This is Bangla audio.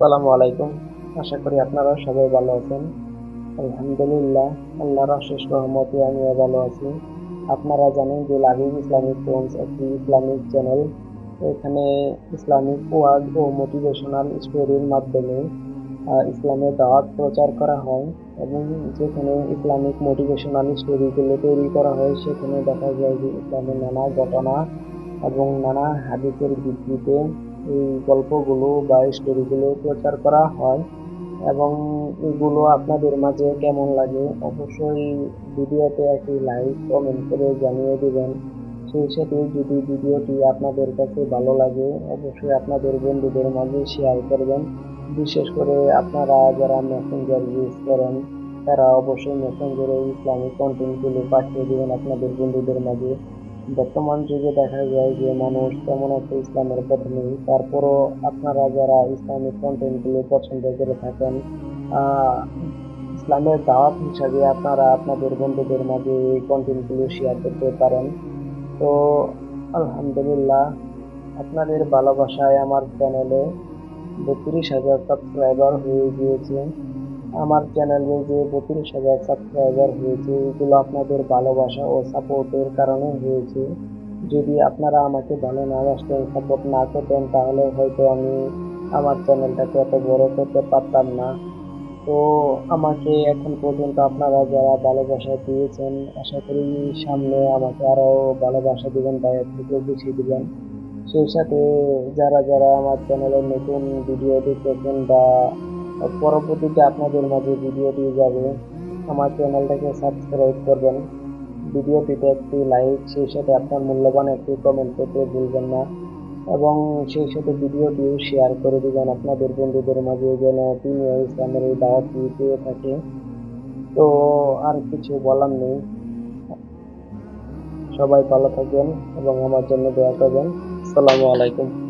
আসসালামু আলাইকুম। আশা করি আপনারা সবাই ভালো আছেন। আলহামদুলিল্লাহ, আল্লাহর অশেষ রহমতে আমিও ভালো আছি। আপনারা জানেন যে লাভিব ইসলামিক ফোনস একটি ইসলামিক চ্যানেল। এখানে ইসলামিক ওয়ার্ড ও মোটিভেশনাল স্টোরির মাধ্যমে ইসলামের দাওয়াত প্রচার করা হয় এবং যেখানে ইসলামিক মোটিভেশনাল স্টোরিগুলো তৈরি করা হয়, সেখানে দেখা যায় যে ইসলামের নানা ঘটনা এবং নানা হাদিসের ভিত্তিতে গল্পগুলো বা স্টোরিগুলো প্রচার করা হয় এবং এগুলো আপনাদের মাঝে কেমন লাগে অবশ্যই ভিডিওতে একটি লাইক কমেন্ট করে জানিয়ে দেবেন। সেই সাথে যদি ভিডিওটি আপনাদের কাছে ভালো লাগে, অবশ্যই আপনাদের বন্ধুদের মাঝে শেয়ার করবেন। বিশেষ করে আপনারা যারা মেসেঞ্জার ইউজ করেন, তারা অবশ্যই মেসেঞ্জারে ইসলামিক কন্টেন্টগুলো পাঠিয়ে দেবেন আপনাদের বন্ধুদের মাঝে। বর্তমান যুগে দেখা যায় যে মানুষ তেমন একটা ইসলামের পথে নেই। তারপরও আপনারা যারা ইসলামিক কন্টেন্টগুলো পছন্দ করে থাকেন ইসলামের দাওয়াত হিসাবে আপনারা আপনাদের বন্ধুদের মাঝে এই কন্টেন্টগুলো শেয়ার করতে পারেন। তো, আলহামদুলিল্লাহ, আপনাদের ভালোবাসায় আমার চ্যানেলে বত্রিশ হাজার সাবস্ক্রাইবার হয়ে গিয়েছে। আমার চ্যানেলে যে বত্রিশ হাজার সাবস্ক্রাইবার হয়েছে, এগুলো আপনাদের ভালোবাসা ও সাপোর্টের কারণে হয়েছে। যদি আপনারা আমাকে ভালো না বাসতেন সাপোর্ট না করতেন, তাহলে হয়তো আমি আমার চ্যানেলটাকে এত বড় করতে পারতাম না। তো আমাকে এখন পর্যন্ত আপনারা যারা ভালোবাসা দিয়েছেন, আশা করি সামনে আমাকে আরও ভালোবাসা দিবেন বা থেকে বেশি দিবেন। সেই সাথে যারা যারা আমার চ্যানেলে নতুন ভিডিও দেখতেছেন বা পরবর্তীতে আপনাদের মাঝে ভিডিওটি যাবে। আমার চ্যানেলটাকে সাবস্ক্রাইব করবেন। ভিডিওটিতে একটি লাইক সেই সাথে আপনার মূল্যবান একটি কমেন্ট করতে ভুলবেন না। এবং সেই সাথে ভিডিওটিও শেয়ার করে দিবেন আপনাদের বন্ধুদের মাঝে যেন তিনি ইসলামের এই দাওয়াতটি পেয়ে থাকে। তো আর কিছু বলার নেই। সবাই ভালো থাকবেন এবং আমার জন্য দোয়া করবেন। আসসালামু আলাইকুম।